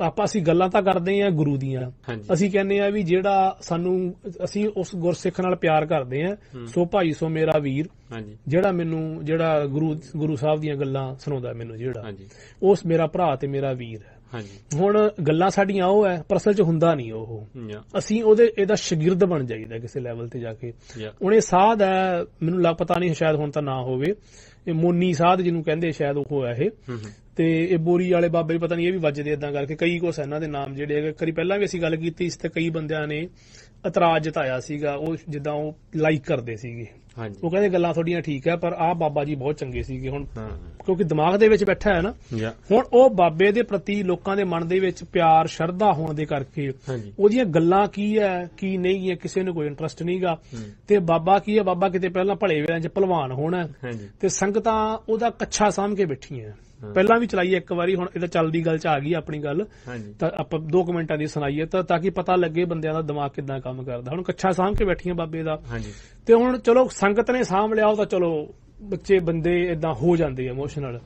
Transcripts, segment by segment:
ਆਪਾਂ ਅਸੀਂ ਗੱਲਾਂ ਤਾਂ ਕਰਦੇ ਆ ਗੁਰੂ ਦੀਆਂ। ਅਸੀਂ ਕਹਿੰਦੇ ਆ ਵੀ ਜਿਹੜਾ ਸਾਨੂੰ ਅਸੀਂ ਉਸ ਗੁਰਸਿੱਖ ਨਾਲ ਪਿਆਰ ਕਰਦੇ ਆ ਸੋ ਭਾਈ ਸੋ ਮੇਰਾ ਵੀਰ ਹਾਂਜੀ। ਜਿਹੜਾ ਮੈਨੂੰ ਜਿਹੜਾ ਗੁਰੂ ਗੁਰੂ ਸਾਹਿਬ ਦੀਆਂ ਗੱਲਾਂ ਸੁਣਾਉਂਦਾ ਮੈਨੂੰ ਜਿਹੜਾ। ਹਾਂਜੀ। ਉਸ ਮੇਰਾ ਭਰਾ ਤੇ ਮੇਰਾ ਵੀਰ ਹੈ। ਹੁਣ ਗੱਲਾਂ ਸਾਡੀਆਂ ਉਹ ਹੈ ਪਰ ਅਸਲ 'ਚ ਹੁੰਦਾ ਨਹੀਂ ਉਹ। ਅਸੀਂ ਉਹਦੇ ਇਹਦਾ ਸ਼ਾਗਿਰਦ ਬਣ ਜਾਈਦਾ ਕਿਸੇ ਲੈਵਲ ਤੇ ਜਾ ਕੇ। ਉਹਨੇ ਸਾਧ ਹੈ ਮੈਨੂੰ ਲੱਗ ਪਤਾ ਨਹੀਂ ਸ਼ਾਇਦ ਹੁਣ ਤਾਂ ਨਾ ਹੋਵੇ। ਇਹ ਮੋਨੀ ਸਾਧ ਜਿਹਨੂੰ ਕਹਿੰਦੇ ਸ਼ਾਇਦ ਉਹ ਹੈ ਇਹ। ਤੇ ਇਹ ਬੋਰੀ ਵਾਲੇ ਬਾਬੇ ਪਤਾ ਨਹੀਂ ਇਹ ਵੀ ਵੱਜਦੇ ਇਦਾਂ ਕਰਕੇ ਕਈ ਕੁਛ ਇਹਨਾਂ ਦੇ ਨਾਮ ਜਿਹੜੇ ਹੈਗੇ। ਕਰੀ ਪਹਿਲਾਂ ਵੀ ਅਸੀਂ ਗੱਲ ਕੀਤੀ ਇਸ ਤੇ ਕਈ ਬੰਦਿਆਂ ਨੇ ਇਤਰਾਜ਼ ਜਤਾਇਆ ਸੀਗਾ ਉਹ ਜਿੱਦਾਂ ਉਹ ਲਾਈਕ ਕਰਦੇ ਸੀਗੇ। ਹਾਂਜੀ। ਉਹ ਕਹਿੰਦੇ ਗੱਲਾਂ ਤੁਹਾਡੀਆਂ ਠੀਕ ਹੈ ਪਰ ਆਹ ਬਾਬਾ ਜੀ ਬਹੁਤ ਚੰਗੇ ਸੀਗੇ ਹੁਣ ਕਿਉਂਕਿ ਦਿਮਾਗ ਦੇ ਵਿੱਚ ਬੈਠਾ ਹੈ ਨਾ। ਹੁਣ ਉਹ ਬਾਬੇ ਦੇ ਪ੍ਰਤੀ ਲੋਕਾਂ ਦੇ ਮਨ ਦੇ ਵਿੱਚ ਪਿਆਰ ਸ਼ਰਧਾ ਹੋਣ ਦੇ ਕਰਕੇ ਉਹਦੀਆਂ ਗੱਲਾਂ ਕੀ ਹੈ ਕੀ ਨਹੀਂ ਹੈ ਕਿਸੇ ਨੂੰ ਕੋਈ ਇੰਟਰਸਟ ਨਹੀਂਗਾ। ਤੇ ਬਾਬਾ ਕੀ ਹੈ ਬਾਬਾ ਕਿਤੇ ਪਹਿਲਾਂ ਭਲੇ ਵੇਲਿਆਂ 'ਚ ਭਲਵਾਨ ਹੋਣਾ ਤੇ ਸੰਗਤਾਂ ਉਹਦਾ ਕੱਛਾ ਸਾਂਭ ਕੇ ਬੈਠੀਆਂ। ਪਹਿਲਾਂ ਵੀ ਚਲਾਈ ਇੱਕ ਵਾਰੀ ਹੁਣ ਇਹਦਾ ਚੱਲਦੀ ਗੱਲ 'ਚ ਆ ਗਈ ਆਪਣੀ ਗੱਲ। ਤਾਂ ਆਪਾਂ 2 ਮਿੰਟਾਂ ਦੀ ਸੁਣਾਈਏ ਤਾਂ ਤਾਂ ਕਿ ਪਤਾ ਲੱਗੇ ਬੰਦਿਆਂ ਦਾ ਦਿਮਾਗ ਕਿੱਦਾਂ ਕੰਮ ਕਰਦਾ। ਹੁਣ ਕੱਛਾ ਸਾਂਭ ਕੇ ਬੈਠੀਆਂ ਬਾਬੇ ਦਾ। ਤੇ ਹੁਣ ਚਲੋ ਸੰਗਤ ਨੇ ਸਾਂਭ ਲਿਆ ਉਹ ਤਾਂ ਚਲੋ ਬੱਚੇ ਬੰਦੇ ਇਦਾਂ ਹੋ ਜਾਂਦੇ ਇਮੋਸ਼ਨਲ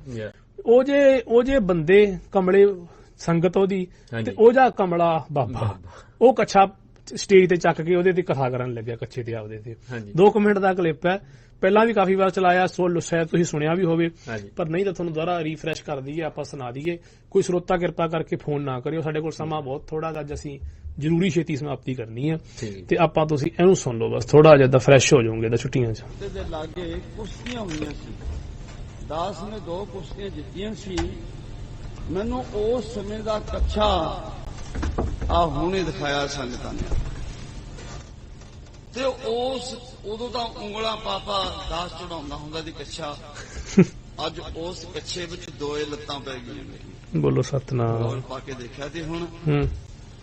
ਉਹ ਜੇ ਉਹ ਜੇ ਬੰਦੇ ਕਮਲੇ ਸੰਗਤ ਉਹਦੀ। ਤੇ ਉਹ ਜਾ ਕਮਲਾ ਬਾਬਾ। ਉਹ ਕੱਛਾ ਸਟੇਜ ਤੇ ਚੱਕ ਕੇ ਉਹਦੇ ਤੇ ਕਥਾ ਕਰਨ ਲੱਗਿਆ ਕੱਛੇ ਤੇ ਆਪਦੇ ਤੇ। 2 ਮਿੰਟ ਦਾ ਕਲਿੱਪ ਹੈ। ਪਹਿਲਾਂ ਵੀ ਕਾਫੀ ਵਾਰ ਚਲਾਇਆ ਸੋ ਸ਼ਾਇਦ ਤੁਸੀਂ ਸੁਣਿਆ ਵੀ ਹੋਵੇ। ਪਰ ਨਹੀਂ ਤਾਂ ਤੁਹਾਨੂੰ ਦੁਬਾਰਾ ਰੀਫਰੈਸ਼ ਕਰ ਦਈਏ ਆਪਾਂ ਸੁਣਾ ਦਈਏ। ਕੋਈ ਸਰੋਤਾ ਕਿਰਪਾ ਕਰਕੇ ਫੋਨ ਨਾ ਕਰਿਓ। ਸਾਡੇ ਕੋਲ ਸਮਾਂ ਬਹੁਤ ਥੋੜਾ ਅੱਜ ਅਸੀਂ ਜ਼ਰੂਰੀ ਛੇਤੀ ਸਮਾਪਤੀ ਕਰਨੀ ਹੈ ਤੇ ਆਪਾਂ ਤੁਸੀਂ ਇਹਨੂੰ ਸੁਣ ਲਓ ਬਸ ਥੋੜਾ ਜਿਹਾ ਫਰੈਸ਼ ਹੋ ਜਾਓਗੇ ਤਾਂ ਛੁੱਟੀਆਂ 'ਚ। ਤੇ ਦੇ ਲਾਗੇ ਕੁਸ਼ਤੀਆਂ ਹੋਈਆਂ ਸੀ। ਦਾਸ ਨੇ ਦੋ ਕੁਸ਼ਤੀਆਂ ਜਿੱਤੀਆਂ ਸੀ। ਮੈਨੂੰ ਉਸ ਸਮੇਂ ਦਾ ਕੱਛਾ ਆ ਹੁਣੇ ਦਿਖਾਇਆ ਸੰਗਤਾਂ ਨੇ। ਤੇ ਉਸ ਉਦੋਂ ਤਾਂ ਉਂਗਲਾਂ ਪਾਪਾ ਦਾਸ ਚੜਾਉਂਦਾ ਹੁੰਦਾ ਸੀ ਕੱਛਾ ਅੱਜ ਉਸ ਕੱਛੇ ਵਿੱਚ ਦੋਏ ਲੱਤਾਂ ਪੈ ਗਈਆਂ ਮੇਰੀਆਂ ਬੋਲੋ ਸਤਨਾਮ। ਹੋਰ ਪਾ ਕੇ ਦੇਖਿਆ ਤੇ ਹੁਣ?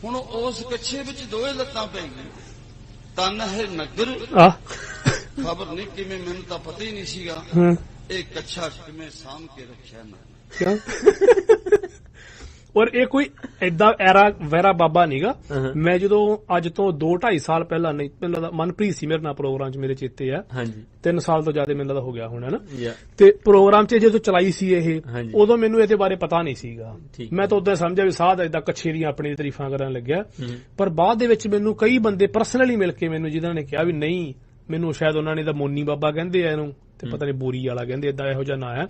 ਹੁਣ ਉਸ ਕੱਛੇ ਵਿੱਚ ਦੋਏ ਲੱਤਾਂ ਪੈ ਗਈਆਂ। ਤਨ ਹੈ ਨਗਰ। ਆ। ਖਬਰ ਨਹੀਂ ਕਿਵੇਂ ਮੈਨੂੰ ਤਾਂ ਪਤਾ ਹੀ ਨਹੀਂ ਸੀਗਾ। ਇਹ ਕੱਛਾ ਕਿਵੇਂ ਸਾਂਭ ਕੇ ਰੱਖਿਆ ਨਾ। ਕਿਉਂ? ਔਰ ਇਹ ਕੋਈ ਐਡਾ ਐਰਾ ਵੈਰਾ ਬਾਬਾ ਨਹੀਂਗਾ ਹਾਂ। ਮੈਂ ਜਦੋਂ ਅੱਜ ਤੋਂ 2 2.5 ਸਾਲ ਪਹਿਲਾਂ ਨਹੀਂ ਮੈਨੂੰ ਲੱਗਦਾ ਮਨਪ੍ਰੀਤ ਸੀ ਮੇਰੇ ਨਾਲ ਪ੍ਰੋਗਰਾਮ 'ਚ ਮੇਰੇ ਚੇਤੇ ਆ। ਹਾਂਜੀ। 3 ਸਾਲ ਤੋਂ ਜ਼ਿਆਦਾ ਮੈਨੂੰ ਲੱਗਦਾ ਹੋ ਗਿਆ ਹੋਣਾ ਨਾ ਯਾ ਤੇ ਪ੍ਰੋਗਰਾਮ 'ਚ ਜਦੋਂ ਚਲਾਈ ਸੀ ਇਹ। ਉਦੋਂ ਮੈਨੂੰ ਇਹਦੇ ਬਾਰੇ ਪਤਾ ਨਹੀਂ ਸੀਗਾ। ਮੈਂ ਤਾਂ ਉਦੋਂ ਸਮਝਿਆ ਵੀ ਸਾਧ ਇਦਾਂ ਕੱਛੇ ਦੀਆਂ ਆਪਣੀ ਤਾਰੀਫਾਂ ਕਰਨ ਲੱਗਿਆ। ਹੂੰ। ਪਰ ਬਾਅਦ ਦੇ ਵਿੱਚ ਮੈਨੂੰ ਕਈ ਬੰਦੇ ਪਰਸਨਲੀ ਮਿਲ ਕੇ ਮੈਨੂੰ ਜਿਨ੍ਹਾਂ ਨੇ ਕਿਹਾ ਵੀ ਨਹੀਂ ਮੈਨੂੰ ਸ਼ਾਇਦ ਉਹਨਾਂ ਨੇ ਤਾਂ ਮੋਨੀ ਬਾਬਾ ਕਹਿੰਦੇ ਆ ਇਹਨੂੰ। ਤੇ ਪਤਾ ਨਹੀਂ ਬੋਰੀ ਵਾਲਾ ਕਹਿੰਦੇ ਇਦਾਂ ਇਹੋ ਜਿਹਾ ਨਾਂ ਹੈ।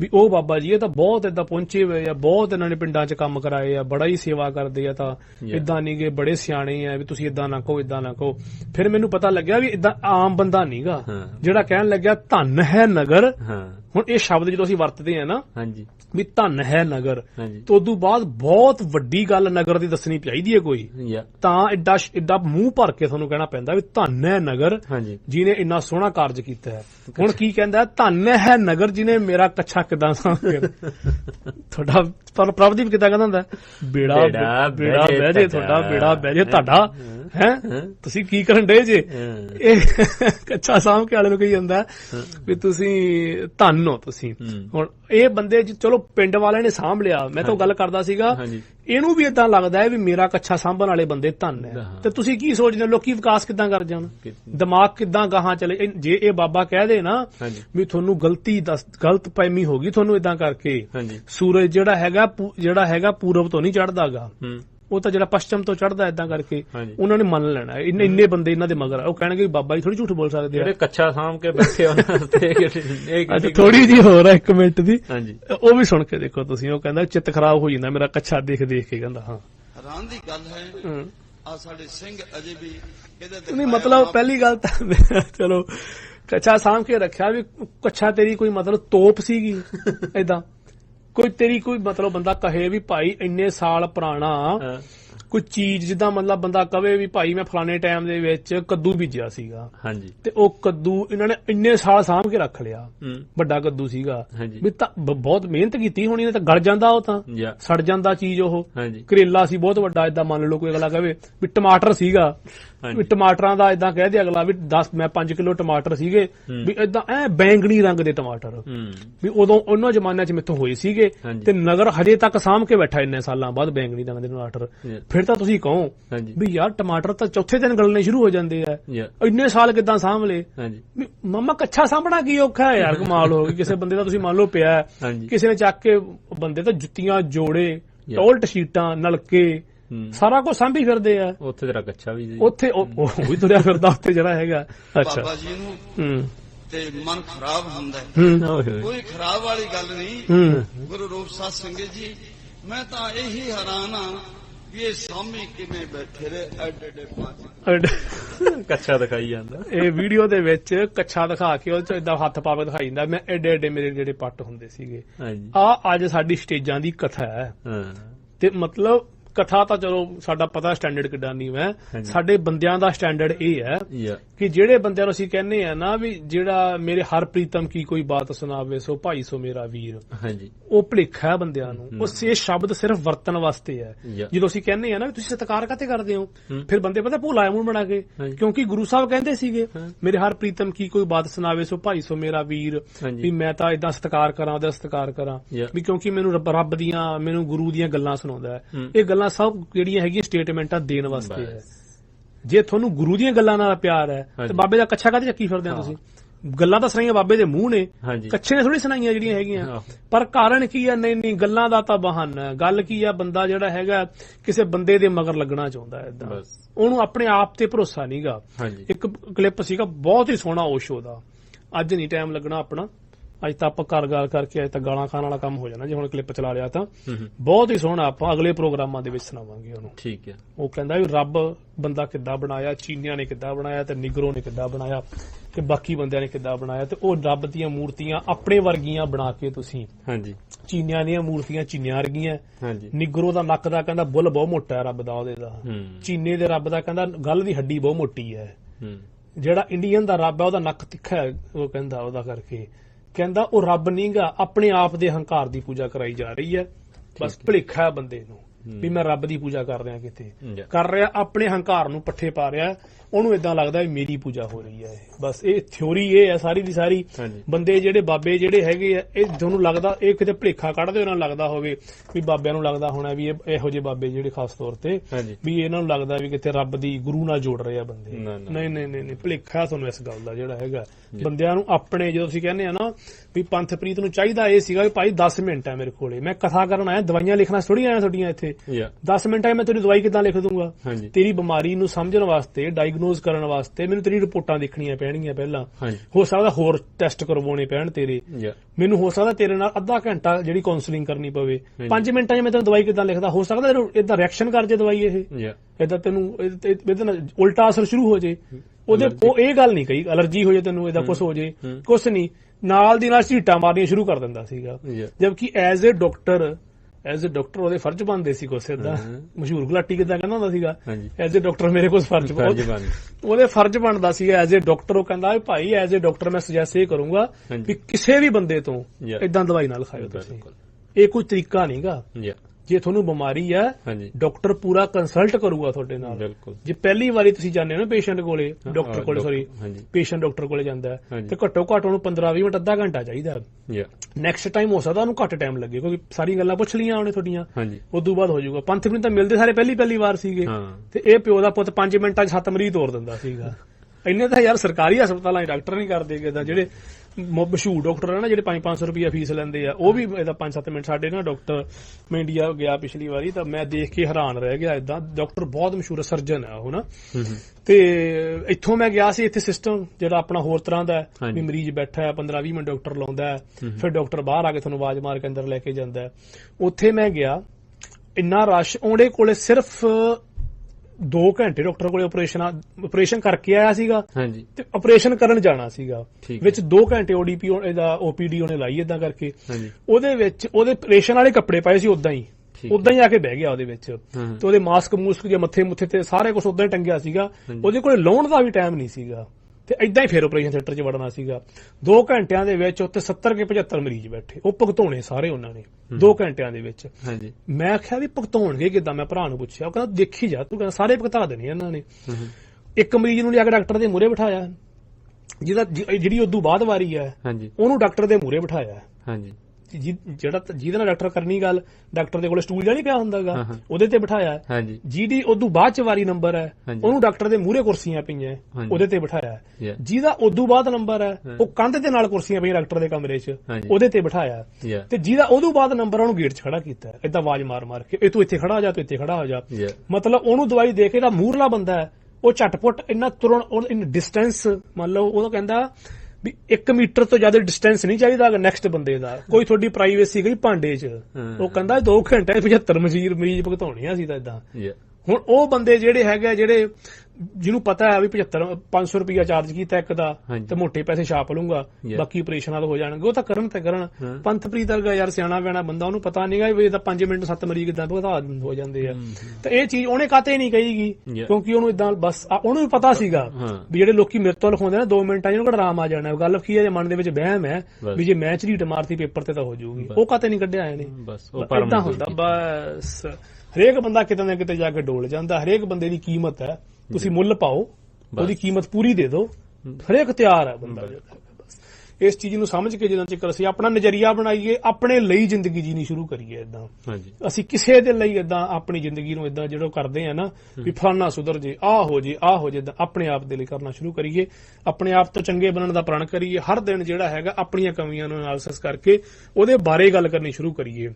ਵੀ ਉਹ ਬਾਬਾ ਜੀ ਇਹ ਤਾਂ ਬਹੁਤ ਇਦਾਂ ਪਹੁੰਚੇ ਹੋਏ ਆ ਬਹੁਤ ਇਹਨਾਂ ਨੇ ਪਿੰਡਾਂ 'ਚ ਕੰਮ ਕਰਾਏ ਆ ਬੜਾ ਹੀ ਸੇਵਾ ਕਰਦੇ ਆ ਤਾਂ. ਇਦਾਂ ਨਹੀਂਗੇ ਬੜੇ ਸਿਆਣੇ ਆ ਵੀ ਤੁਸੀਂ ਇਦਾਂ ਨਾ ਕਹੋ ਇਦਾਂ ਨਾ ਕਹੋ ਫਿਰ ਮੈਨੂੰ ਪਤਾ ਲੱਗਿਆ ਵੀ ਇਦਾਂ ਆਮ ਬੰਦਾ ਨਹੀਂਗਾ। ਜਿਹੜਾ ਕਹਿਣ ਲੱਗਿਆ ਧੰਨ ਹੈ ਨਗਰ ਹਾਂ ਹੁਣ ਇਹ ਸ਼ਬਦ ਜਦੋਂ ਅਸੀਂ ਵਰਤਦੇ ਆ ਨਾ ਹਾਂਜੀ। ਵੀ ਧੰਨ ਹੈ ਨਗਰ ਹਾਂਜੀ। ਤੋਂ ਉਦੋਂ ਬਾਅਦ ਬਹੁਤ ਵੱਡੀ ਗੱਲ ਨਗਰ ਦੀ ਦੱਸਣੀ ਚਾਹੀਦੀ ਹੈ ਕੋਈ। ਤਾਂ ਐਡਾ ਐਡਾ ਮੂੰਹ ਭਰ ਕੇ ਤੁਹਾਨੂੰ ਕਹਿਣਾ ਪੈਂਦਾ ਵੀ ਧੰਨ ਹੈ ਨਗਰ ਜਿਨੇ ਇੰਨਾ ਸੋਹਣਾ ਕਾਰਜ ਕੀਤਾ ਹੈ। ਹੁਣ ਕੀ ਕਹਿੰਦਾ? ਧੰਨ ਹੈ ਨਗਰ ਜਿਨੇ ਮੇਰਾ ਕੱਛਾ ਕਿਦਾਂ ਸਾਂਭਿਆ? ਤੁਹਾਡਾ ਪਰ ਪ੍ਰਭਦੀਪ ਕਿਦਾਂ ਕਹਿੰਦਾ ਹੁੰਦਾ? ਬੇੜਾ ਬੇੜਾ ਬੇੜਾ ਬਹਿ ਜੇ ਤੁਹਾਡਾ। ਬੇੜਾ ਬਹਿ ਜੇ ਤੁਹਾਡਾ। ਹੈ। ਤੁਸੀਂ ਕੀ ਕਰਨ ਡੇ ਜੇ। ਇਹ ਕੱਚਾ ਸਾਂਭ ਕੇ ਵਾਲੇ ਨੂੰ ਕਹੀ ਜਾਂਦਾ ਵੀ ਤੁਸੀਂ ਧੰਨ ਹੋ ਤੁਸੀਂ। ਹੁਣ ਇਹ ਬੰਦੇ ਜ- ਚਲੋ ਪਿੰਡ ਵਾਲਿਆਂ ਨੇ ਸਾਂਭ ਲਿਆ। ਮੈਂ ਤਾਂ ਗੱਲ ਕਰਦਾ ਸੀਗਾ। ਇਹਨੂੰ ਵੀ ਇਦਾਂ ਲੱਗਦਾ ਹੈ ਵੀ ਮੇਰਾ ਕੱਛਾ ਸਾਂਭਣ ਵਾਲੇ ਬੰਦੇ ਧੰਨ ਹੈ। ਤੇ ਤੁਸੀਂ ਕੀ ਸੋਚਦੇ ਹੋ ਲੋਕੀ ਵਿਕਾਸ ਕਿਦਾਂ ਕਰ ਜਾਣ? ਦਿਮਾਗ ਕਿਦਾਂ ਗਾਹਾਂ ਚਲੇ? ਜੇ ਇਹ ਬਾਬਾ ਕਹਿ ਦੇ ਨਾ। ਵੀ ਤੁਹਾਨੂੰ ਗਲਤੀ ਦੱਸ ਗਲਤ ਪੈਮੀ ਹੋ ਗਈ ਤੁਹਾਨੂੰ ਇਦਾਂ ਕਰਕੇ ਸੂਰਜ ਜਿਹੜਾ ਹੈਗਾ ਜਿਹੜਾ ਹੈਗਾ ਪੂਰਬ ਤੋਂ ਨਹੀਂ ਚੜਦਾਗਾ ਉਹ ਤਾਂ ਜਿਹੜਾ ਪੱਛਮ ਤੋਂ ਚੜਦਾ ਇਦਾਂ ਕਰਕੇ। ਉਹਨਾਂ ਨੇ ਮੰਨ ਲੈਣਾ। ਇੰਨੇ ਇੰਨੇ ਬੰਦੇ ਇਹਨਾਂ ਦੇ ਮਗਰ ਆ। ਉਹ ਕਹਿਣਗੇ ਵੀ ਬਾਬਾ ਜੀ ਥੋੜੀ ਝੂਠ ਬੋਲ ਸਕਦੇ ਆ ਜਿਹੜੇ ਕੱਚਾ ਸਾਂਭ ਕੇ ਬੈਠੇ ਉਹਨਾਂ ਤੇ ਇਹ ਥੋੜੀ ਜੀ ਹੋਰ ਆ ਇੱਕ ਮਿੰਟ ਦੀ ਉਹ ਵੀ ਸੁਣ ਕੇ ਦੇਖੋ ਤੁਸੀਂ ਉਹ ਕਹਿੰਦਾ ਚਿੱਤ ਖਰਾਬ ਹੋ ਜਾਂਦਾ ਮੇਰਾ ਕੱਛਾ ਦੇਖ ਦੇਖ ਕੇ ਕਹਿੰਦਾ ਹਾਂ ਹੈਰਾਨ ਦੀ ਗੱਲ ਹੈ। ਆ ਸਾਡੇ ਸਿੰਘ ਅਜੇ ਵੀ ਇਹਦੇ ਨਹੀਂ ਮਤਲਬ ਪਹਿਲੀ ਗੱਲ ਤਾਂ ਚਲੋ ਕੱਛਾ ਸਾਂਭ ਕੇ ਰੱਖਿਆ ਵੀ ਕੱਛਾ ਤੇਰੀ ਕੋਈ ਮਤਲਬ ਤੋਪ ਸੀਗੀ ਐਦਾਂ ਕੋਈ ਤੇਰੀ ਕੋਈ ਮਤਲਬ ਬੰਦਾ ਕਹੇ ਵੀ ਭਾਈ ਇੰਨੇ ਸਾਲ ਪੁਰਾਣਾ ਕੋਈ ਚੀਜ਼ ਜਿੱਦਾਂ ਮਤਲਬ ਬੰਦਾ ਕਵੇ ਵੀ ਭਾਈ ਮੈਂ ਫਲਾਣੇ ਟਾਈਮ ਦੇ ਵਿੱਚ ਕੱਦੂ ਬੀਜਿਆ ਸੀਗਾ। ਹਾਂਜੀ। ਤੇ ਉਹ ਕੱਦੂ ਇਹਨਾਂ ਨੇ ਇੰਨੇ ਸਾਲ ਸਾਂਭ ਕੇ ਰੱਖ ਲਿਆ। ਵੱਡਾ ਕੱਦੂ ਸੀਗਾ। ਵੀ ਤਾਂ ਬਹੁਤ ਮਿਹਨਤ ਕੀਤੀ ਹੋਣੀ ਨੇ ਤਾਂ ਗਲ ਜਾਂਦਾ ਉਹ ਤਾਂ। ਸੜ ਜਾਂਦਾ ਚੀਜ਼ ਉਹ। ਹਾਂਜੀ। ਕਰੇਲਾ ਸੀ ਬਹੁਤ ਵੱਡਾ ਇਦਾਂ ਮੰਨ ਲਓ ਕੋਈ ਅਗਲਾ ਕਹੇ ਵੀ ਟਮਾਟਰ ਸੀਗਾ। ਵੀ ਟਮਾਟਰਾਂ ਦਾ ਇਦਾਂ ਕਹਿ ਦੇ ਅਗਲਾ ਵੀ 10 ਮੈਂ 5 ਕਿਲੋ ਟਮਾਟਰ ਸੀਗੇ। ਵੀ ਇਦਾਂ ਐ ਬੈਂਗਣੀ ਰੰਗ ਦੇ ਟਮਾਟਰ। ਵੀ ਉਦੋਂ ਉਹਨਾਂ ਜ਼ਮਾਨਿਆਂ 'ਚ ਮੇਥੋਂ ਹੋਏ ਸੀਗੇ। ਤੇ ਨਗਰ ਹਜੇ ਤੱਕ ਸਾਂਭ ਕੇ ਬੈਠਾ ਇੰਨੇ ਸਾਲਾਂ ਬਾਅਦ ਬੈਂਗਣੀ ਰੰਗ ਦੇ ਟਮਾਟਰ. ਫਿਰ ਤਾਂ ਤੁਸੀਂ ਕਹੋ ਵੀ ਯਾਰ ਟਮਾਟਰ ਤਾਂ ਚੌਥੇ ਦਿਨ ਗਲਣੇ ਸ਼ੁਰੂ ਹੋ ਜਾਂਦੇ ਆ। ਇੰਨੇ ਸਾਲ ਕਿਦਾਂ ਸਾਂਭ ਵੀ ਮੰਮਾ ਕੱਛਾ ਸਾਂਭਣਾ ਕੀ ਔਖਾ ਯਾਰ ਕਮਾਲ ਹੋ ਗਈ। ਕਿਸੇ ਬੰਦੇ ਦਾ ਤੁਸੀਂ ਮੰਨ ਲਓ ਪਿਆ। ਕਿਸੇ ਨੇ ਚੱਕ ਕੇ ਬੰਦੇ ਤਾਂ ਜੁੱਤੀਆਂ ਜੋੜੇ ਟੋਲਟ ਸ਼ੀਟਾਂ ਨਲਕੇ ਸਾਰਾ ਕੁਝ ਸਾਂਭੀ ਫਿਰਦੇ ਆ। ਉੱਥੇ ਤੇਰਾ ਕੱਛਾ ਵੀ ਜੀ ਉੱਥੇ ਉਹ ਉਹ ਵੀ ਤੁਰਿਆ ਫਿਰਦਾ ਉੱਥੇ ਜਿਹੜਾ ਹੈਗਾ। ਅੱਛਾ। ਬਾਬਾ ਜੀ ਨੂੰ ਹੂੰ। ਤੇ ਮਨ ਖਰਾਬ ਹੁੰਦਾ ਹੈ। ਕੋਈ ਖਰਾਬ ਵਾਲੀ ਗੱਲ ਨਹੀਂ। ਹੂੰ। ਗੁਰੂ ਰੂਪ ਸਾਧ ਸੰਗਤ ਜੀ ਮੈਂ ਤਾਂ ਇਹੀ ਹੈਰਾਨ ਆ ਇਹ ਸਾਹਮਣੇ ਕਿਵੇਂ ਬੈਠੇ ਰਹੇ ਐਡੇ ਐਡੇ ਪੰਜ ਕੱਛਾ ਦਿਖਾਈ ਜਾਂਦਾ। ਇਹ ਵੀਡੀਓ ਦੇ ਵਿੱਚ ਕੱਛਾ ਦਿਖਾ ਕੇ ਉਹ ਚ ਇਦਾਂ ਹੱਥ ਪਾ ਕੇ ਦਿਖਾਈ ਜਾਂਦਾ ਮੈਂ ਐਡੇ ਐਡੇ ਮੇਰੇ ਜਿਹੜੇ ਪੱਟ ਹੁੰਦੇ ਸੀਗੇ। ਹਾਂਜੀ। ਆ ਅੱਜ ਸਾਡੀ ਸਟੇਜਾਂ ਦੀ ਕਥਾ ਹੈ। ਹਾਂ। ਤੇ ਮਤਲਬ ਕਥਾ ਤਾਂ ਚਲੋ ਸਾਡਾ ਪਤਾ ਸਟੈਂਡਰਡ ਕਿੱਡਾ ਨਹੀਂ ਹੈ। ਸਾਡੇ ਬੰਦਿਆਂ ਦਾ ਸਟੈਂਡਰਡ ਇਹ ਹੈ ਕਿ ਜਿਹੜੇ ਬੰਦਿਆਂ ਨੂੰ ਅਸੀਂ ਕਹਿੰਦੇ ਆ ਨਾ ਵੀ ਜਿਹੜਾ ਮੇਰੇ ਹਰ ਪ੍ਰੀਤਮ ਕੀ ਕੋਈ ਬਾਤ ਸੁਣਾਵੇ ਸੋ ਭਾਈ ਸੋ ਮੇਰਾ ਵੀਰ ਹਾਂਜੀ ਉਹ ਭੁਲੇਖਾ ਬੰਦਿਆਂ ਨੂੰ ਉਹ ਸੇ ਸ਼ਬਦ ਸਿਰਫ ਵਰਤਣ ਵਾਸਤੇ ਹੈ. ਜਦੋਂ ਅਸੀਂ ਕਹਿੰਦੇ ਆ ਨਾ ਤੁਸੀਂ ਸਤਿਕਾਰ ਕਾਤੇ ਕਰਦੇ ਹੋ। ਫਿਰ ਬੰਦੇ ਪਤਾ ਭੁਲਾਇਆ ਮੂੰਹ ਬਣਾ ਕੇ। ਕਿਉਂਕਿ ਗੁਰੂ ਸਾਹਿਬ ਕਹਿੰਦੇ ਸੀਗੇ। ਮੇਰੇ ਹਰ ਪ੍ਰੀਤਮ ਕੀ ਕੋਈ ਬਾਤ ਸੁਣਾਵੇ ਸੋ ਭਾਈ ਸੋ ਮੇਰਾ ਵੀਰ। ਵੀ ਮੈਂ ਤਾਂ ਇਦਾਂ ਸਤਿਕਾਰ ਕਰਾਂ ਉਹਦਾ ਸਤਿਕਾਰ ਕਰਾਂ. ਵੀ ਕਿਉਂਕਿ ਮੈਨੂੰ ਰੱਬ ਦੀਆਂ ਮੈਨੂੰ ਗੁਰੂ ਦੀਆਂ ਗੱਲਾਂ ਸੁਣਾਉਂਦਾ ਹੂੰ। ਇਹ ਗੱਲਾਂ ਸਭ ਜਿਹੜੀਆਂ ਹੈਗੀਆਂ ਸਟੇਟਮੈਂਟਾਂ ਦੇਣ ਵਾਸਤੇ ਹੈ। ਜੇ ਤੁਹਾਨੂੰ ਗੁਰੂ ਦੀਆਂ ਗੱਲਾਂ ਨਾਲ ਪਿਆਰ ਹੈ ਤੇ। ਬਾਬੇ ਦਾ ਕੱਛਾ ਕਾਤੇ ਚੱਕੀ ਫਿਰਦੇ ਆ ਹਾਂ। ਤੁਸੀਂ? ਗੱਲਾਂ ਤਾਂ ਸੁਣਾਈਆਂ ਬਾਬੇ ਦੇ ਮੂੰਹ ਨੇ। ਕੱਛੇ ਨੇ ਥੋੜੀ ਸੁਣਾਈਆਂ ਜਿਹੜੀਆਂ ਹੈਗੀਆਂ। ਪਰ ਕਾਰਨ ਕੀ ਆ ਨਹੀਂ ਨਹੀਂ ਗੱਲਾਂ ਦਾ ਤਾਂ ਬਹਾਨਾ ਹੈ। ਗੱਲ ਕੀ ਆ ਬੰਦਾ ਜਿਹੜਾ ਹੈਗਾ ਕਿਸੇ ਬੰਦੇ ਦੇ ਮਗਰ ਲੱਗਣਾ ਚਾਹੁੰਦਾ ਹੈ ਇਦਾਂ ਉਹਨੂੰ ਆਪਣੇ ਆਪ ਤੇ ਭਰੋਸਾ ਨਹੀਂਗਾ ਇੱਕ ਕਲਿੱਪ ਸੀਗਾ ਬਹੁਤ ਹੀ ਸੋਹਣਾ ਓਸ਼ੋ ਦਾ। ਅੱਜ ਨਹੀਂ ਟਾਈਮ ਲੱਗਣਾ ਆਪਣਾ। ਅੱਜ ਤਾਂ ਆਪਾਂ ਘਰ ਗੱਲ ਕਰਕੇ ਅੱਜ ਤਾਂ ਗਾਲਾਂ ਖਾਣ ਵਾਲਾ ਕੰਮ ਹੋ ਜਾਣਾ ਜੇ ਹੁਣ ਕਲਿੱਪ ਚਲਾ ਲਿਆ ਤਾਂ। ਬਹੁਤ ਹੀ ਸੋਹਣਾ ਆਪਾਂ ਅਗਲੇ ਪ੍ਰੋਗਰਾਮਾਂ ਦੇ ਵਿੱਚ ਸੁਣਾਵਾਂਗੇ ਉਹਨੂੰ। ਠੀਕ ਹੈ। ਉਹ ਕਹਿੰਦਾ ਵੀ ਰੱਬ ਬੰਦਾ ਕਿੱਦਾਂ ਬਣਾਇਆ ਚੀਨੀਆਂ ਨੇ ਕਿੱਦਾਂ ਬਣਾਇਆ ਤੇ ਨਿਗਰੋ ਨੇ ਕਿੱਦਾਂ ਬਣਾਇਆ ਤੇ ਬਾਕੀ ਬੰਦਿਆਂ ਨੇ ਕਿੱਦਾਂ ਬਣਾਇਆ ਤੇ ਉਹ ਰੱਬ ਦੀਆਂ ਮੂਰਤੀਆਂ ਆਪਣੇ ਵਰਗੀਆਂ ਬਣਾ ਕੇ ਤੁਸੀਂ। ਹਾਂਜੀ। ਚੀਨੀਆਂ ਦੀਆਂ ਮੂਰਤੀਆਂ ਚੀਨੀਆਂ ਵਰਗੀਆਂ। ਹਾਂਜੀ। ਨਿਗਰੋ ਦਾ ਨੱਕ ਦਾ ਕਹਿੰਦਾ ਬੁੱਲ ਬਹੁਤ ਮੋਟਾ ਹੈ ਰੱਬ ਦਾ ਉਹਦੇ ਦਾ। ਚੀਨੇ ਦੇ ਰੱਬ ਦਾ ਕਹਿੰਦਾ ਗੱਲ ਦੀ ਹੱਡੀ ਬਹੁਤ ਮੋਟੀ ਹੈ। ਹੂੰ। ਜਿਹੜਾ ਇੰਡੀਅਨ ਦਾ ਰੱਬ ਹੈ ਉਹਦਾ ਨੱਕ ਤਿੱਖਾ ਹੈ ਉਹ ਕਹਿੰਦਾ ਉਹਦਾ ਕਰਕੇ। ਕਹਿੰਦਾ ਉਹ ਰੱਬ ਨਹੀਂਗਾ ਆਪਣੇ ਆਪ ਦੇ ਹੰਕਾਰ ਦੀ ਪੂਜਾ ਕਰਾਈ ਜਾ ਰਹੀ ਹੈ ਬਸ। ਭੁਲੇਖਾ ਹੈ ਬੰਦੇ ਨੂੰ ਵੀ ਮੈਂ ਰੱਬ ਦੀ ਪੂਜਾ ਕਰ ਰਿਹਾ ਕਿਤੇ. ਕਰ ਰਿਹਾ ਆਪਣੇ ਹੰਕਾਰ ਨੂੰ ਪੱਠੇ ਪਾ ਰਿਹਾ ਉਹਨੂੰ ਇਦਾਂ ਲੱਗਦਾ ਵੀ ਮੇਰੀ ਪੂਜਾ ਹੋ ਰਹੀ ਹੈ। ਬਸ ਇਹ ਥਿਉਰੀ ਇਹ ਹੈ ਸਾਰੀ ਦੀ ਸਾਰੀ। ਬੰਦੇ ਜਿਹੜੇ ਬਾਬੇ ਜਿਹੜੇ ਹੈਗੇ ਆ ਇਹ ਤੁਹਾਨੂੰ ਲੱਗਦਾ ਇਹ ਕਿਤੇ ਭੁਲੇਖਾ ਕੱਢਦੇ ਉਹਨਾਂ ਨੂੰ ਲੱਗਦਾ ਹੋਵੇ ਵੀ ਬਾਬਿਆਂ ਨੂੰ ਲੱਗਦਾ ਹੋਣਾ ਵੀ ਇਹ ਇਹੋ ਜਿਹੇ ਬਾਬੇ ਜਿਹੜੇ ਖਾਸ ਤੌਰ ਤੇ ਵੀ ਇਹਨਾਂ ਨੂੰ ਲੱਗਦਾ ਵੀ ਕਿਤੇ ਰੱਬ ਦੀ ਗੁਰੂ ਨਾਲ ਜੋੜ ਰਹੇ ਆ ਬੰਦੇ। ਨਹੀਂ ਨਹੀਂ ਨਹੀਂ ਨਹੀਂ ਭੁਲੇਖਾ ਤੁਹਾਨੂੰ ਇਸ ਗੱਲ ਦਾ ਜਿਹੜਾ ਹੈਗਾ। ਬੰਦਿਆਂ ਨੂੰ ਆਪਣੇ ਜਦੋਂ ਅਸੀਂ ਕਹਿੰਦੇ ਆ ਨਾ ਵੀ ਪੰਥ ਪ੍ਰੀਤ ਨੂੰ ਚਾਹੀਦਾ ਇਹ ਸੀਗਾ ਵੀ ਭਾਈ 10 ਮਿੰਟ ਹੈ ਮੇਰੇ ਕੋਲੇ। ਮੈਂ ਕਥਾ ਕਰਨ ਆਇਆ ਦਵਾਈਆਂ ਲਿਖਣਾ ਥੋੜੀ ਆਇਆ ਤੁਹਾਡੀਆਂ ਇੱਥੇ। 10 ਮਿੰਟਾਂ 'ਚ ਮੈਂ ਤੇਰੀ ਦਵਾਈ ਕਿੱਦਾਂ ਲਿਖ ਦੂੰਗਾ? ਤੇਰੀ ਬਿਮਾਰੀ ਨੂੰ ਸਮਝਣ ਵਾਸਤੇ ਡਾਇਗਨੋਸ ਕਰਨ ਵਾਸਤੇ ਮੈਨੂੰ ਤੇਰੀ ਰਿਪੋਰਟਾਂ ਦੇਖਣੀਆਂ ਪੈਣਗੀਆਂ ਪਹਿਲਾਂ। ਹੋ ਸਕਦਾ ਹੋਰ ਟੈਸਟ ਕਰਵਾਉਣੇ ਪੈਣ ਤੇਰੇ। ਮੈਨੂੰ ਹੋ ਸਕਦਾ ਤੇਰੇ ਨਾਲ ਅੱਧਾ ਘੰਟਾ ਜਿਹੜੀ ਕਾਉਂਸਲਿੰਗ ਕਰਨੀ ਪਵੇ। ਹਾਂਜੀ। 5 ਮਿੰਟਾਂ 'ਚ ਮੈਂ ਤੈਨੂੰ ਦਵਾਈ ਕਿੱਦਾਂ ਲਿਖਦਾ? ਹੋ ਸਕਦਾ ਇਦਾਂ ਰਿਐਕਸ਼ਨ ਕਰ ਜੇ ਦਵਾਈ ਇਹ। ਇਦਾਂ ਤੈਨੂੰ ਇਹਦੇ ਨਾਲ ਉਲਟਾ ਅਸਰ ਸ਼ੁਰੂ ਹੋ ਜੇ। ਉਹਦੇ ਉਹ ਇਹ ਗੱਲ ਨਹੀਂ ਕਹੀ ਅਲਰਜੀ ਹੋ ਜੇ ਤੈਨੂੰ ਇਹਦਾ ਕੁਝ ਹੋ ਜੇ। ਹੂੰ। ਕੁਝ ਨਹੀਂ। ਨਾਲ ਦੀ ਨਾਲ ਝੀਟਾਂ ਮਾਰਨੀਆਂ ਸ਼ੁਰੂ ਕਰ ਦਿੰਦਾ ਸੀਗਾ। ਜਦਕਿ as a doctor as a doctor ਉਹਦੇ ਫਰਜ਼ ਬਣਦੇ ਸੀ ਏਦਾਂ। ਹੂੰ। ਮਸ਼ਹੂਰ ਗੁਲਾਟੀ ਕਿਦਾਂ ਕਹਿੰਦਾ ਹੁੰਦਾ ਸੀਗਾ? ਐਜ਼ ਅ ਡਾਕਟਰ ਮੇਰੇ ਕੋਲ ਫਰਜ਼ ਉਹਦੇ ਫਰਜ਼ ਬਣਦਾ ਸੀ ਐਜ਼ ਅ ਡਾਕਟਰ ਉਹ ਕਹਿੰਦਾ ਭਾਈ ਐਜ਼ ਅ ਡਾਕਟਰ ਮੈਂ ਸੁਜੈਸਟ ਇਹ ਕਰੂੰਗਾ। ਵੀ ਕਿਸੇ ਵੀ ਬੰਦੇ ਤੋਂ. ਇਦਾਂ ਦਵਾਈ ਨਾਲ ਖਾਇਓ ਤੁਸੀਂ। ਇਹ ਕੋਈ ਤਰੀਕਾ ਨਹੀਂਗਾ ਜੇ ਤੁਹਾਨੂੰ ਬਿਮਾਰੀ ਹਾਂਜੀ। ਡਾਕਟਰ ਪੂਰਾ ਕੰਸਲਟ ਕਰੂਗਾ ਤੁਹਾਡੇ ਨਾਲ। ਜੇ ਪਹਿਲੀ ਵਾਰੀ ਤੁਸੀਂ ਜਾਂਦੇ ਹੋ ਨਾ ਪੇਸ਼ੈਂਟ ਕੋਲੇ ਡਾਕਟਰ ਕੋਲੇ ਸੌਰੀ। ਪੇਸ਼ੈਂਟ ਡਾਕਟਰ ਕੋਲੇ ਜਾਂਦਾ। ਤੇ ਘੱਟੋ ਘੱਟ ਉਹਨੂੰ 15-20 ਮਿੰਟ ਅੱਧਾ ਘੰਟਾ ਚਾਹੀਦਾ। ਯਾ ਨੈਕਸਟ ਟਾਈਮ ਹੋ ਸਕਦਾ ਉਹਨੂੰ ਘੱਟ ਟਾਈਮ ਲੱਗੇ ਕਿਉਂਕਿ ਸਾਰੀ ਗੱਲਾਂ ਪੁੱਛ ਲੀਆਂ ਉਹਨੇ ਤੁਹਾਡੀਆਂ। ਹਾਂਜੀ। ਉਦੋਂ ਬਾਅਦ ਹੋ ਜਾਊਗਾ। ਪੰਥ ਨੂੰ ਤਾਂ ਮਿਲਦੇ ਸਾਰੇ ਪਹਿਲੀ ਪਹਿਲੀ ਵਾਰ ਸੀਗੇ। ਤੇ ਇਹ ਪਿਓ ਦਾ ਪੁੱਤ 5 ਮਿੰਟਾਂ 'ਚ ਸੱਤ ਮਰੀਜ਼ ਤੋੜ ਦਿੰਦਾ ਸੀਗਾ। ਇੰਨੇ ਤਾਂ ਯਾਰ ਸਰਕਾਰੀ ਹਸਪਤਾਲਾਂ 'ਚ ਡਾਕਟਰ ਨਹੀਂ ਕਰਦੇ ਕਿਦਾਂ ਜਿਹੜੇ ਮ- ਮਸ਼ਹੂਰ ਡਾਕਟਰ ਆ ਨਾ ਜਿਹੜੇ 5-500 ਰੁਪਏ ਫੀਸ ਲੈਂਦੇ ਆ ਉਹ ਵੀ ਇਹਦਾ 5-7 ਮਿੰਟ ਸਾਡੇ ਨਾ ਡਾਕਟਰ ਮੈਂ ਇੰਡੀਆ ਗਿਆ ਪਿਛਲੀ ਵਾਰੀ ਤਾਂ ਮੈਂ ਦੇਖ ਕੇ ਹੈਰਾਨ ਰਹਿ ਗਿਆ ਇਦਾਂ ਡਾਕਟਰ ਬਹੁਤ ਮਸ਼ਹੂਰ ਸਰਜਨ ਆ ਉਹ ਨਾ। ਤੇ ਇੱਥੋਂ ਮੈਂ ਗਿਆ ਸੀ ਇੱਥੇ ਸਿਸਟਮ ਜਿਹੜਾ ਆਪਣਾ ਹੋਰ ਤਰ੍ਹਾਂ ਦਾ ਹੈ ਹਾਂਜੀ। ਵੀ ਮਰੀਜ਼ ਬੈਠਾ ਹੈ 15-20 ਮਿੰਟ ਡਾਕਟਰ ਲਾਉਂਦਾ ਹੂੰ। ਫਿਰ ਡਾਕਟਰ ਬਾਹਰ ਆ ਕੇ ਤੁਹਾਨੂੰ ਆਵਾਜ਼ ਮਾਰ ਕੇ ਅੰਦਰ ਲੈ ਕੇ ਜਾਂਦਾ ਹੈ। ਉੱਥੇ ਮੈਂ ਗਿਆ। ਇੰਨਾ ਰਸ਼ ਉਹਦੇ ਕੋਲੇ ਸਿਰਫ 2 ਘੰਟੇ ਡਾਕਟਰ ਕੋਲੇ ਆਪਰੇਸ਼ਨ ਆਪਰੇਸ਼ਨ ਕਰਕੇ ਆਇਆ ਸੀਗਾ ਹਾਂਜੀ। ਤੇ ਆਪਰੇਸ਼ਨ ਕਰਨ ਜਾਣਾ ਸੀਗਾ। ਵਿੱਚ 2 ਘੰਟੇ ਓਡੀਪੀ ਇਹਦਾ ਓਪੀਡੀ ਉਹਨੇ ਲਾਈ ਇਦਾਂ ਕਰਕੇ। ਹਾਂਜੀ। ਉਹਦੇ ਵਿੱਚ ਉਹਦੇ ਆਪਰੇਸ਼ਨ ਵਾਲੇ ਕੱਪੜੇ ਪਾਏ ਸੀ ਉਦਾਂ ਹੀ। ਉਦਾਂ ਹੀ। ਆ ਕੇ ਬਹਿ ਗਿਆ ਉਹਦੇ ਵਿੱਚ। ਤੇ ਉਹਦੇ ਮਾਸਕ ਮੂਸਕ ਜੇ ਮੱਥੇ ਮੁੱਥੇ ਤੇ ਸਾਰੇ ਕੁਝ ਉਦਾਂ ਹੀ ਟੰਗਿਆ ਸੀਗਾ। ਉਹਦੇ ਕੋਲੇ ਲਾਉਣ ਦਾ ਵੀ ਟਾਈਮ ਨਹੀਂ ਸੀਗਾ। ਤੇ ਇਦਾਂ ਹੀ ਫਿਰ ਆਪਰੇਸ਼ਨ ਥੀਏਟਰ 'ਚ ਵੜਨਾ ਸੀਗਾ। 2 ਘੰਟਿਆਂ ਦੇ ਵਿੱਚ ਉੱਥੇ 70 ਕੇ 75 ਮਰੀਜ਼ ਬੈਠੇ। ਉਹ ਭੁਗਤਾਉਣੇ ਸਾਰੇ ਉਹਨਾਂ ਨੇ 2 ਘੰਟਿਆਂ ਦੇ ਵਿੱਚ। ਹਾਂਜੀ। ਮੈਂ ਆਖਿਆ ਵੀ ਭੁਗਤਾਉਣਗੇ ਕਿਦਾਂ? ਮੈਂ ਭਰਾ ਨੂੰ ਪੁੱਛਿਆ ਉਹ ਕਹਿੰਦਾ ਦੇਖੀ ਜਾ ਤੂੰ ਕਹਿੰਦਾ ਸਾਰੇ ਭੁਗਤਾ ਦੇਣੇ ਇਹਨਾਂ ਨੇ। ਇੱਕ ਮਰੀਜ਼ ਨੂੰ ਲਿਆ ਕੇ ਡਾਕਟਰ ਦੇ ਮੂਹਰੇ ਬਿਠਾਇਆ। ਜਿਹਦਾ ਜਿਹੜੀ ਉਦੋਂ ਬਾਅਦ ਵਾਰੀ ਹਾਂਜੀ। ਉਹਨੂੰ ਡਾਕਟਰ ਦੇ ਮੂਹਰੇ ਬਿਠਾਇਆ। ਹਾਂਜੀ। ਜਿਹੜਾ ਜਿਹਦੇ ਨਾਲ ਡਾਕਟਰ ਕਰਨੀ ਗੱਲ ਡਾਕਟਰ ਦੇ ਕੋਲ ਸਟੂਲ ਜਾਂ ਨਹੀਂ ਪਿਆ ਹੁੰਦਾਗਾ। ਉਹਦੇ ਤੇ ਬਿਠਾਇਆ ਹੈ। ਹਾਂਜੀ ਜਿਹਦੀ ਉਦੋਂ ਬਾਅਦ ਚ ਵਾਰੀ ਨੰਬਰ ਹੈ। ਉਹਨੂੰ ਡਾਕਟਰ ਦੇ ਮੂਹਰੇ ਕੁਰਸੀਆਂ ਪਈਆਂ। ਉਹਦੇ ਤੇ ਬਿਠਾਇਆ. ਜਿਹਦਾ ਉਦੋਂ ਬਾਅਦ ਨੰਬਰ ਹੈ। ਉਹ ਕੰਧ ਦੇ ਨਾਲ ਕੁਰਸੀਆਂ ਪਈਆਂ ਡਾਕਟਰ ਦੇ ਕਮਰੇ 'ਚ। ਉਹਦੇ ਤੇ ਬਿਠਾਇਆ ਤੇ ਜਿਹਦਾ ਉਦੋਂ ਬਾਅਦ ਨੰਬਰ ਉਹਨੂੰ ਗੇਟ 'ਚ ਖੜਾ ਕੀਤਾ ਏਦਾਂ ਆਵਾਜ਼ ਮਾਰ ਮਾਰ ਕੇ ਇਹ ਤੂੰ ਇੱਥੇ ਖੜਾ ਹੋ ਜਾ ਤੂੰ ਇੱਥੇ ਖੜਾ ਹੋ ਜਾ ਮਤਲਬ ਉਹਨੂੰ ਦਵਾਈ ਦੇ ਕੇ ਜਿਹੜਾ ਮੂਰਲਾ ਬੰਦਾ ਹੈ ਉਹ ਝਟਪਟ ਇੰਨਾ ਤੁਰਨ ਉਹ ਇਨ ਡਿਸਟੈਂਸ ਮੰਨ ਲਓ ਉਹ ਕਹਿੰਦਾ ਵੀ 1 ਮੀਟਰ ਤੋਂ ਜ਼ਿਆਦਾ ਡਿਸਟੈਂਸ ਨਹੀਂ ਚਾਹੀਦਾ ਨੈਕਸਟ ਬੰਦੇ ਦਾ। ਕੋਈ ਤੁਹਾਡੀ ਪ੍ਰਾਈਵੇਸੀ ਗਈ ਭਾਂਡੇ 'ਚ। ਉਹ ਕਹਿੰਦਾ 2 ਘੰਟੇ 75 ਮਰੀਜ਼ ਮਰੀਜ਼ ਭੁਗਤਾਉਣੀਆਂ ਸੀ ਤਾਂ ਇਦਾਂ ਹੁਣ ਉਹ ਬੰਦੇ ਜਿਹੜੇ ਹੈਗੇ ਆ, ਜਿਹੜੇ ਜਿਹਨੂੰ ਪਤਾ ਹੈ ਵੀ 75 500 ਰੁਪਿਆ ਚਾਰਜ ਕੀਤਾ ਇੱਕ ਦਾ। ਤੇ ਮੋٹے ਪੈਸੇ ਛਾਪ ਲੂੰਗਾ. ਬਾਕੀ ਆਪਰੇਸ਼ਨਾਂ ਤੋਂ ਹੋ ਜਾਣਗੇ ਉਹ ਤਾਂ ਕਰਨ ਤੇ ਕਰਨ। ਪੰਥਪ੍ਰੀਤ ਵਰਗਾ ਯਾਰ ਸਿਆਣਾ ਬਿਆਣਾ ਬੰਦਾ ਉਹਨੂੰ ਪਤਾ ਨਹੀਂਗਾ ਵੀ ਇਹ ਤਾਂ 5 ਮਿੰਟ 7 ਮਰੀਜ਼ ਕਿਦਾਂ ਭੁਗਤਾ ਹੋ ਜਾਂਦੇ ਆ ਤੇ ਇਹ ਚੀਜ਼ ਉਹਨੇ ਕਾਤੇ ਨਹੀਂ ਕਹੀਗੀ. ਕਿਉਂਕਿ ਉਹਨੂੰ ਇਦਾਂ ਬਸ ਉਹਨੂੰ ਵੀ ਪਤਾ ਸੀਗਾ। ਵੀ ਜਿਹੜੇ ਲੋਕੀ ਮੇਰੇ ਤੋਂ ਲਿਖਾਉਂਦੇ ਨੇ 2 ਮਿੰਟਾਂ 'ਚ ਇਹਨੂੰ ਕਿਹੜਾ ਆਰਾਮ ਆ ਜਾਣਾ ਗੱਲ ਕੀ ਹੈ ਜੇ ਮਨ ਦੇ ਵਿੱਚ ਵਹਿਮ ਹੈ। ਵੀ ਜੇ ਮੈਂ ਝਰੀਟ ਮਾਰਤੀ ਪੇਪਰ ਤੇ ਤਾਂ ਹੋ ਜਾਊਗੀ। ਉਹ ਕਾਤੇ ਨਹੀਂ ਕੱਢਿਆ ਇਹਨੇ ਬਸ ਉਹ ਪਰਮ ਹੁੰਦਾ ਬਸ ਹਰੇਕ ਬੰਦਾ ਕਿਤੇ ਨਾ ਕਿਤੇ ਜਾ ਕੇ ਡੋਲ ਜਾਂਦਾ ਹਰੇਕ ਬੰਦੇ ਦੀ ਕੀਮਤ ਹੈ ਤੁਸੀਂ ਮੁੱਲ ਪਾਓ ਉਹਦੀ ਕੀਮਤ ਪੂਰੀ ਦੇ ਦਿਓ। ਹਰੇਕ ਤਿਆਰ ਹੈ ਬੰਦਾ। ਇਸ ਚੀਜ਼ ਨੂੰ ਸਮਝ ਕੇ ਜਦੋਂ ਤੱਕ ਅਸੀਂ ਆਪਣਾ ਨਜ਼ਰੀਆ ਬਣਾਈਏ ਆਪਣੇ ਲਈ ਜ਼ਿੰਦਗੀ ਜੀਣੀ ਸ਼ੁਰੂ ਕਰੀਏ ਇਦਾਂ ਹਾਂਜੀ। ਅਸੀਂ ਕਿਸੇ ਦੇ ਲਈ ਇਦਾਂ ਆਪਣੀ ਜ਼ਿੰਦਗੀ ਨੂੰ ਇਦਾਂ ਜਿਹੜਾ ਕਰਦੇ ਆ ਨਾ ਵੀ ਫਲਾਨਾ ਸੁਧਰ ਜੇ ਆਹ ਹੋ ਜੇ ਆਹ ਹੋ ਜੇ ਏਦਾਂ ਆਪਣੇ ਆਪ ਦੇ ਲਈ ਕਰਨਾ ਸ਼ੁਰੂ ਕਰੀਏ। ਆਪਣੇ ਆਪ ਤੋਂ ਚੰਗੇ ਬਣਨ ਦਾ ਪ੍ਰਣ ਕਰੀਏ। ਹਰ ਦਿਨ ਜਿਹੜਾ ਹੈਗਾ ਆਪਣੀਆਂ ਕਮੀਆਂ ਨੂੰ ਐਨਾਲਿਸਿਸ ਕਰਕੇ ਉਹਦੇ ਬਾਰੇ ਗੱਲ ਕਰਨੀ ਸ਼ੁਰੂ ਕਰੀਏ।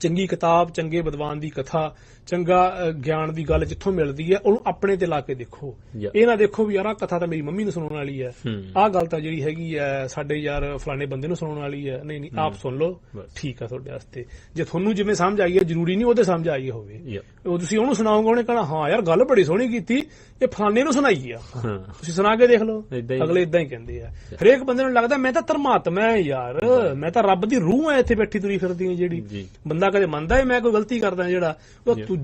ਚੰਗੀ ਕਿਤਾਬ ਚੰਗੇ ਵਿਦਵਾਨ ਦੀ ਕਥਾ ਚੰਗਾ ਗਿਆਨ ਦੀ ਗੱਲ ਜਿੱਥੋਂ ਮਿਲਦੀ ਹੈ ਉਹਨੂੰ ਆਪਣੇ ਤੇ ਲਾ ਕੇ ਦੇਖੋ. ਇਹ ਨਾ ਦੇਖੋ ਵੀ ਯਾਰ ਆਹ ਕਥਾ ਤਾਂ ਮੇਰੀ ਮੰਮੀ ਨੂੰ ਸੁਣਾਉਣ ਵਾਲੀ ਹੈ। ਆਹ ਗੱਲ ਤਾਂ ਜਿਹੜੀ ਹੈਗੀ ਹੈ ਸਾਡੇ ਯਾਰ ਫਲਾਣੇ ਬੰਦੇ ਨੂੰ ਸੁਣਾਉਣ ਵਾਲੀ ਹੈ। ਨਹੀਂ ਨਹੀਂ ਆਪ ਸੁਣ ਲਓ। ਠੀਕ ਆ ਤੁਹਾਡੇ ਵਾਸਤੇ। ਜੇ ਤੁਹਾਨੂੰ ਜਿਵੇਂ ਸਮਝ ਆਈ ਹੈ ਜ਼ਰੂਰੀ ਨਹੀਂ ਉਹਦੇ ਸਮਝ ਆਈ ਹੋਵੇ। ਉਹ ਤੁਸੀਂ ਉਹਨੂੰ ਸੁਣਾਓਗੇ ਉਹਨੇ ਕਹਣਾ ਹਾਂ ਯਾਰ ਗੱਲ ਬੜੀ ਸੋਹਣੀ ਕੀਤੀ ਇਹ ਫਲਾਣੇ ਨੂੰ ਸੁਣਾਈ ਆ। ਤੁਸੀਂ ਸੁਣਾ ਕੇ ਦੇਖ ਲਓ। ਅਗਲੇ ਇਦਾਂ ਹੀ ਕਹਿੰਦੇ ਆ। ਹਰੇਕ ਬੰਦੇ ਨੂੰ ਲੱਗਦਾ ਮੈਂ ਤਾਂ ਧਰਮਾਤਮਾ ਹਾਂ ਯਾਰ। ਮੈਂ ਤਾਂ ਰੱਬ ਦੀ ਰੂਹ ਆ ਇੱਥੇ ਬੈਠੀ ਤੁਰੀ ਫਿਰਦੀ ਜਿਹੜੀ। ਬੰਦਾ ਕਦੇ ਮੰਨਦਾ ਹੈ ਮੈਂ ਕੋਈ ਗਲਤੀ ਕਰਦਾ ਜਿਹੜਾ। ਉਹ